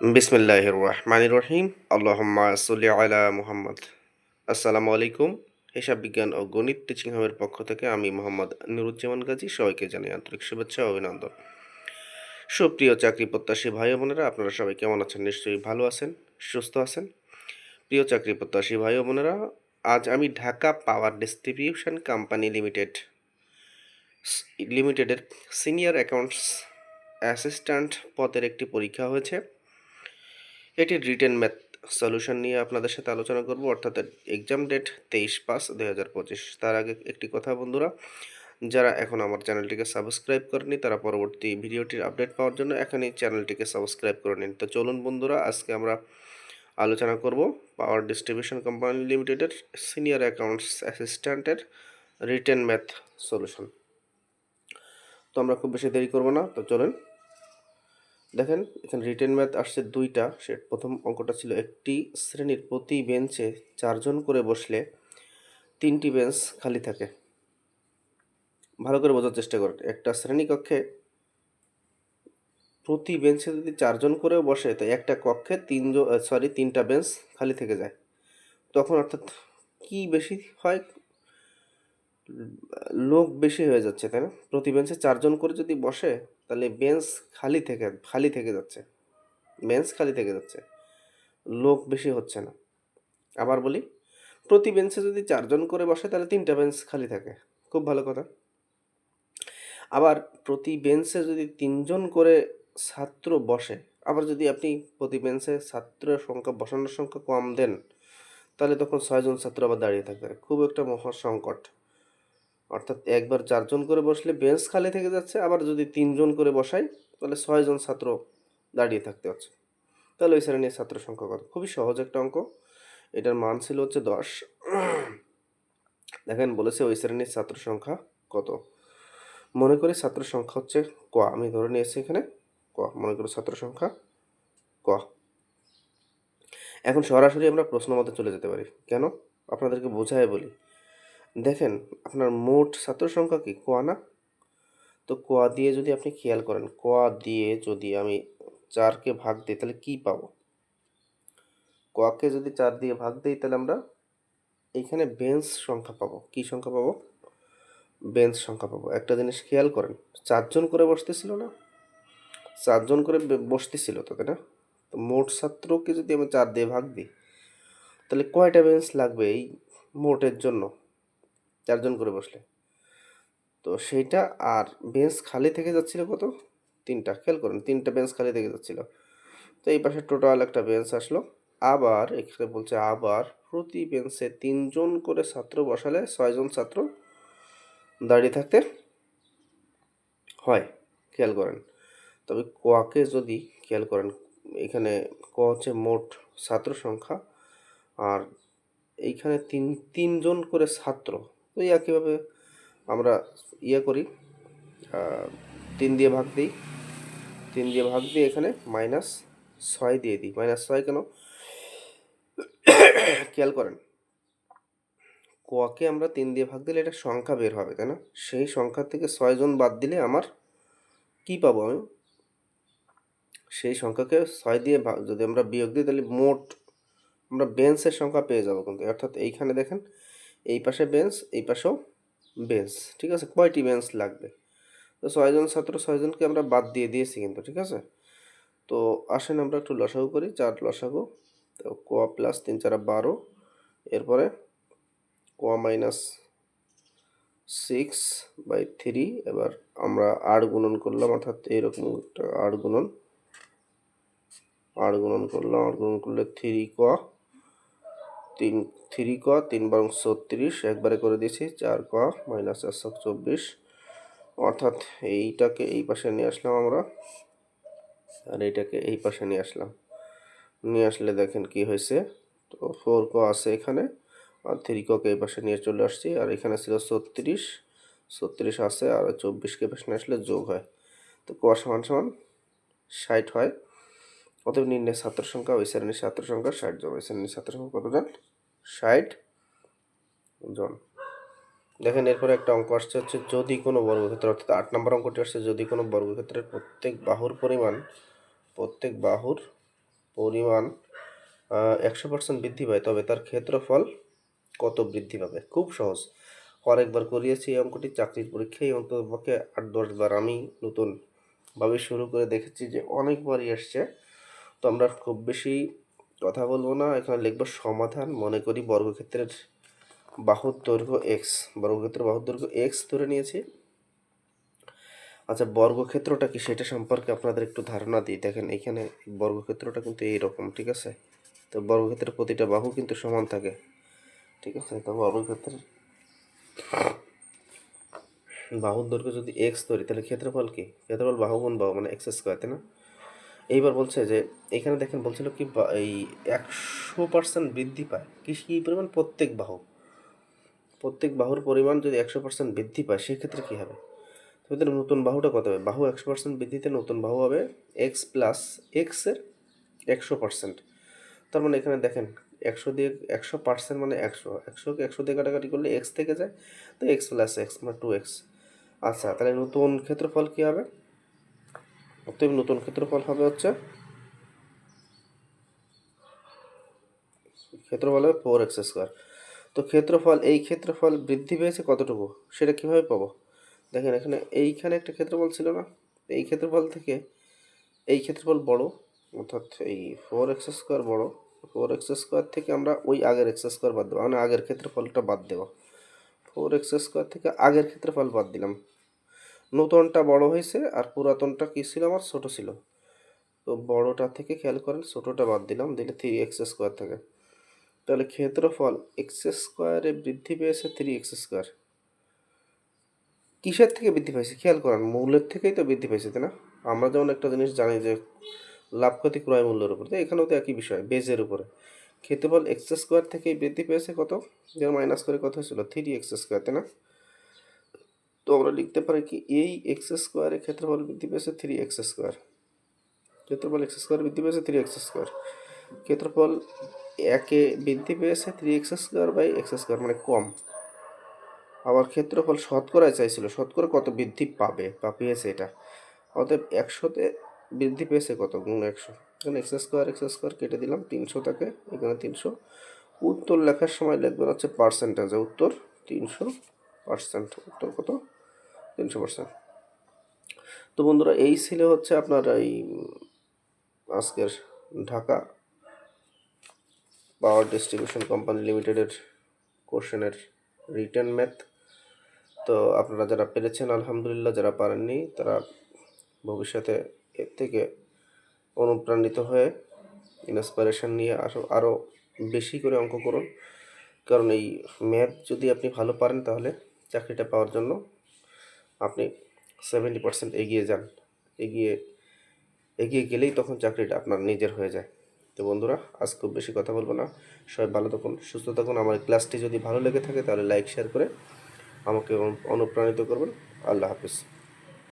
বিসমিল্লাহ রহমান রহিম আল্লাহম্মা সাল্লি আলা মুহাম্মদ। আসসালামু আলাইকুম। হিসাব বিজ্ঞান ও গণিত টিচিং হাবের পক্ষ থেকে আমি মোহাম্মদ নুরুজ্জামান গাজী সবাইকে জানাই আন্তরিক শুভেচ্ছা অভিনন্দন। সুপ্রিয় চাকরি প্রত্যাশী ভাই বোনেরা, আপনারা সবাই কেমন আছেন? নিশ্চয়ই ভালো আছেন, সুস্থ আছেন? প্রিয় চাকরি প্রত্যাশী ভাই বোনেরা, আজ আমি Dhaka power distribution company limited লিমিটেডের সিনিয়র অ্যাকাউন্টস অ্যাসিস্ট্যান্ট পদের একটি পরীক্ষা হয়েছে। এটির রিটেন ম্যাথ সলিউশন নিয়ে আপনাদের সাথে আলোচনা করব, অর্থাৎ এক্সাম ডেট তেইশ পাঁচ দুই তার আগে একটি কথা বন্ধুরা, যারা এখন আমার চ্যানেলটিকে সাবস্ক্রাইব করেনি তারা পরবর্তী ভিডিওটির আপডেট পাওয়ার জন্য এখনই চ্যানেলটিকে সাবস্ক্রাইব করে নিন। তো চলুন বন্ধুরা, আজকে আমরা আলোচনা করব পাওয়ার ডিস্ট্রিবিউশন কোম্পানি লিমিটেডের সিনিয়র অ্যাকাউন্টস অ্যাসিস্ট্যান্টের রিটেন ম্যাথ সলিউশন তো আমরা খুব বেশি দেরি করব না, তো চলেন দেখেন, এখানে রিটেন ম্যাথ আসছে দুইটা। সে প্রথম অঙ্কটা ছিল একটি শ্রেণির প্রতি বেঞ্চে চারজন করে বসলে তিনটি বেঞ্চ খালি থাকে। ভালো করে বোঝার চেষ্টা করেন। একটা শ্রেণীকক্ষে প্রতি বেঞ্চে যদি চারজন করেও বসে, তো একটা কক্ষে তিনজন সরি তিনটা বেঞ্চ খালি থেকে যায়। তখন অর্থাৎ কি বেশি হয়? লোক বেশি হয়ে যাচ্ছে, তাই না? প্রতি বেঞ্চে চারজন করে যদি বসে, তাহলে বেঞ্চ খালি থেকে খালি থেকে যাচ্ছে। বেঞ্চ খালি থেকে যাচ্ছে। লোক বেশি হচ্ছে না। আবার বলি, প্রতি বেঞ্চে যদি চারজন করে বসে, তাহলে তিনটা বেঞ্চ খালি থাকে। খুব ভালো কথা। আবার প্রতি বেঞ্চে যদি তিনজন করে ছাত্র বসে, আবার যদি আপনি প্রতি বেঞ্চে ছাত্রের সংখ্যা, বসানোর সংখ্যা কম দেন, তাহলে তখন ছয়জন ছাত্র আবার দাঁড়িয়ে থাকবে। খুব একটা মহা সংকট। অর্থাৎ একবার চারজন করে বসলে বেঞ্চ খালি থেকে যাচ্ছে, আবার যদি তিনজন করে বসাই, তাহলে ছয়জন ছাত্র দাঁড়িয়ে থাকতে হচ্ছে। তাহলে ওই শ্রেণির ছাত্র সংখ্যা কত? খুবই সহজ একটা অঙ্ক। এটার মান ছিল হচ্ছে দশ। দেখেন, বলেছে ওই শ্রেণির ছাত্র সংখ্যা কত? মনে করি ছাত্র সংখ্যা হচ্ছে ক। আমি ধরে নিয়েছি এখানে ক। মনে করি ছাত্র সংখ্যা ক। এখন সরাসরি আমরা প্রশ্ন মতে চলে যেতে পারি। কেন? আপনাদেরকে বোঝায় বলি। দেখেন, আপনার মোট ছাত্র সংখ্যা কি? কোয়া না? তো কোয়া দিয়ে যদি আপনি খেয়াল করেন, কোয়া দিয়ে যদি আমি চারকে ভাগ দিই, তাহলে কি পাবো? কোয়াকে যদি চার দিয়ে ভাগ দিই, তাহলে আমরা এইখানে বেঞ্চ সংখ্যা পাবো। কি সংখ্যা পাবো? বেঞ্চ সংখ্যা পাবো। একটা জিনিস খেয়াল করেন, চারজন করে বসতেছিল না? চারজন করে বসতেছিল তো তাই না? তো মোট ছাত্রকে যদি আমি চার দিয়ে ভাগ দিই, তাহলে কয়টা বেঞ্চ লাগবে এই মোটের জন্য? চারজন করে বসলে। তো সেইটা আর বেঞ্চ খালি থেকে যাচ্ছিল কত? তিনটা, খেয়াল করেন, তিনটা বেঞ্চ খালি থেকে যাচ্ছিল। তো এই পাশে টোটাল একটা বেঞ্চ আসলো। আবার এখানে বলছে আবার প্রতি বেঞ্চে তিনজন করে ছাত্র বসালে ছয়জন ছাত্র দাঁড়িয়ে থাকতে হয়, খেয়াল করেন। তবে কোয়াকে যদি, খেয়াল করেন, এখানে ক হচ্ছে মোট ছাত্র সংখ্যা, আর এইখানে তিন, তিনজন করে ছাত্র তো একইভাবে আমরা ইয়ে করি তিন দিয়ে ভাগ দিই। তিন দিয়ে ভাগ দিয়ে এখানে মাইনাস ছয় দিয়ে দিই। মাইনাস ছয় কেন? খেয়াল করেন কোয়াকে আমরা তিন দিয়ে ভাগ দিলে এটা সংখ্যা বের হবে, তাই না? সেই সংখ্যা থেকে ছয়জন বাদ দিলে আমার কি পাবো আমি? সেই সংখ্যাকে ছয় দিয়ে যদি আমরা বিয়োগ দিই তাহলে মোট আমরা বেঞ্চের সংখ্যা পেয়ে যাব কিন্তু। অর্থাৎ এইখানে দেখেন এই পাশে বেঞ্চ এই পাশেও বেঞ্চ ঠিক আছে? কয়টি বেঞ্চ লাগবে? তো ছয়জন ছাত্র ছয়জনকে আমরা বাদ দিয়ে দিয়েছি কিন্তু, ঠিক আছে? তো আসেন আমরা একটু লসাগু করি, চার লসাগু। তো কোয়া প্লাস তিন চারা বারো। এরপরে কোয়া মাইনাস সিক্স বাই থ্রি এবার আমরা আট গুণন করলাম, অর্থাৎ এইরকম একটা আট গুণন। আট গুণন করলাম, আট গুণন করলে থ্রি কোয়া তিন, থ্রি ক, তিন বারং ছত্রিশ, একবারে করে দিয়েছি, চার ক, মাইনাস চারশো চব্বিশ। অর্থাৎ এইটাকে এই পাশে নিয়ে আসলাম আমরা। আর এইটাকে এই পাশে নিয়ে আসলাম। নিয়ে আসলে দেখেন কি হয়েছে। তো ফোর ক আছে এখানে, আর থ্রি ককে এই পাশে নিয়ে চলে আসছি। আর এখানে ছিল ছত্রিশ ছত্রিশ আছে, আর চব্বিশকে পাশে নিয়ে আসলে যোগ হয়। তো ক সমান সমান ষাট হয়। অতএব নির্ণয় ছাত্র সংখ্যা ওই শ্রেণির ছাত্র সংখ্যা ষাট জন ওই শ্রেণির ছাত্র সংখ্যা কতজন? ষাট জন। দেখেন, এরপরে একটা অঙ্ক আসছে হচ্ছে যদি কোনো বর্গক্ষেত্র, অর্থাৎ আট নম্বর অঙ্কটি আসছে, যদি কোনো বর্গক্ষেত্রের প্রত্যেক বাহুর পরিমাণ, প্রত্যেক বাহুর পরিমাণ একশো পার্সেন্ট বৃদ্ধি পায়, তবে তার ক্ষেত্রফল কত বৃদ্ধি পাবে? খুব সহজ। অনেকবার করিয়েছি এই অঙ্কটি, চাকরির পরীক্ষায় অন্ততপক্ষে আট দশবার আমি নতুনভাবে শুরু করে দেখেছি যে অনেকবারই এসছে তো আমরা খুব বেশি কথা বলব না। এখানে লিখব সমাধান। মনে করি বর্গক্ষেত্রের বাহুর দৈর্ঘ্য এক্স বর্গক্ষেত্রের বাহুর দৈর্ঘ্য এক্স ধরে নিয়েছি। আচ্ছা বর্গক্ষেত্রটা কি সেটা সম্পর্কে আপনাদের একটু ধারণা দিই। দেখেন, এখানে বর্গক্ষেত্রটা কিন্তু এইরকম, ঠিক আছে? তো বর্গক্ষেত্রের প্রতিটা বাহু কিন্তু সমান থাকে, ঠিক আছে? তো বর্গক্ষেত্রের বাহুর দৈর্ঘ্য যদি এক্স ধরি, তাহলে ক্ষেত্রফল কি? ক্ষেত্রফল বাহু গুণ বাহু মানে এক্স স্কোয়ার তাই না? এইবার বলছে যে, এখানে দেখেন বলছিল কি এই একশো পার্সেন্ট বৃদ্ধি পায়। কৃষি পরিমাণ? প্রত্যেক বাহু প্রত্যেক বাহুর পরিমাণ যদি একশো পার্সেন্ট বৃদ্ধি পায়, সেক্ষেত্রে কী হবে? তো এদের নতুন বাহুটা কত হবে? বাহু একশো পার্সেন্ট বৃদ্ধিতে নতুন বাহু হবে এক্স প্লাস এক্সের একশো পার্সেন্ট তার মানে এখানে দেখেন, একশো দিয়ে, একশো পার্সেন্ট মানে একশো। একশোকে একশো দিয়ে কাটাকাটি করলে এক্স থেকে যায়, তো এক্স প্লাস এক্স মানে টু এক্স আচ্ছা তাহলে নতুন ক্ষেত্রফল কী হবে? অতএব নতুন ক্ষেত্রফল হবে হচ্ছে ক্ষেত্রফল হবে ফোর এক্স স্কোয়ার তো ক্ষেত্রফল, এই ক্ষেত্রফল বৃদ্ধি পেয়েছে কতটুকু? সেটা কীভাবে পাবো? দেখেন এখানে এইখানে একটা ক্ষেত্রফল ছিল না। এই ক্ষেত্রফল থেকে এই ক্ষেত্রফল বড়, অর্থাৎ এই ফোর এক্স স্কোয়ার বড়। ফোর এক্স স্কোয়ার থেকে আমরা ওই আগের এক্স স্কোয়ার বাদ দেবো। মানে আগের ক্ষেত্রফলটা বাদ দেবো। ফোর এক্স স্কোয়ার থেকে আগের ক্ষেত্রফল বাদ দিলাম। নতুনটা বড় হয়েছে আর পুরাতনটা কী ছিল আমার? ছোট ছিল। তো বড়টা থেকে খেয়াল করেন, ছোটোটা বাদ দিলাম, দিলে থ্রি এক্স স্কোয়ার থাকে। তাহলে ক্ষেত্রফল এক্স স্কোয়ারে বৃদ্ধি পেয়েছে থ্রি এক্স স্কোয়ার কিসের থেকে বৃদ্ধি পাইছে? খেয়াল করেন মূলের থেকেই তো বৃদ্ধি পাইছে, তাই না? আমরা যেমন একটা জিনিস জানি যে, লাভ, ক্ষতি, ক্রয় মূল্যের উপর, তো এখানেও তো একই বিষয়, বেজের উপরে। ক্ষেত্রফল এক্স স্কোয়ার থেকেই বৃদ্ধি পেয়েছে কত? যেন মাইনাস করে কত হয়েছিল? থ্রি এক্স স্কোয়ার তাই না? তো আমরা লিখতে পারি কি এই এক্স স্কোয়ারের ক্ষেত্রফল বৃদ্ধি পেয়েছে থ্রি এক্স স্কোয়ার। ক্ষেত্রফল এক্স স্কোয়ার বৃদ্ধি পেয়েছে থ্রি এক্স স্কোয়ার। ক্ষেত্রফল একে বৃদ্ধি পেয়েছে three X square by X square মানে কম। আবার ক্ষেত্রফল শতকরায় চাইছিল, শতকরা কত বৃদ্ধি পাবে বা পেয়েছে এটা? অতএব একশোতে বৃদ্ধি পেয়েছে কত? গুণ একশো। এখানে এক্স স্কোয়ার এক্স স্কোয়ার কেটে দিলাম তিনশো থাকে এখানে তিনশো। উত্তর লেখার সময় লিখবেন হচ্ছে পার্সেন্টেজে উত্তর তিনশো। পার্সেন্ট উত্তর কত? তিনশো পার্সেন্ট। তো বন্ধুরা, এই ছিল হচ্ছে আপনার এই আজকের ঢাকা পাওয়ার ডিস্ট্রিবিউশন কোম্পানি লিমিটেডের কোশ্চেনের রিটার্ন ম্যাথ। তো আপনারা যারা পেরেছেন, আলহামদুলিল্লাহ, যারা পারেননি, তারা ভবিষ্যতে এর থেকে অনুপ্রাণিত হয়ে ইন্সপিরেশন নিয়ে আরও আরও বেশি করে অঙ্ক করুন। কারণ এই ম্যাথ যদি আপনি ভালো পারেন তাহলে চাকরিটা পাওয়ার জন্য আপনি সেভেন্টি পার্সেন্ট এগিয়ে যান। এগিয়ে এগিয়ে গেলেই তখন চাকরিটা আপনার নিজের হয়ে যায়। তো বন্ধুরা, আজ খুব বেশি কথা বলব না। সবাই ভালো থাকুন, সুস্থ থাকুন। আমার ক্লাসটি যদি ভালো লেগে থাকে তাহলে লাইক শেয়ার করে আমাকে অনুপ্রাণিত করবেন। আল্লাহ হাফিজ।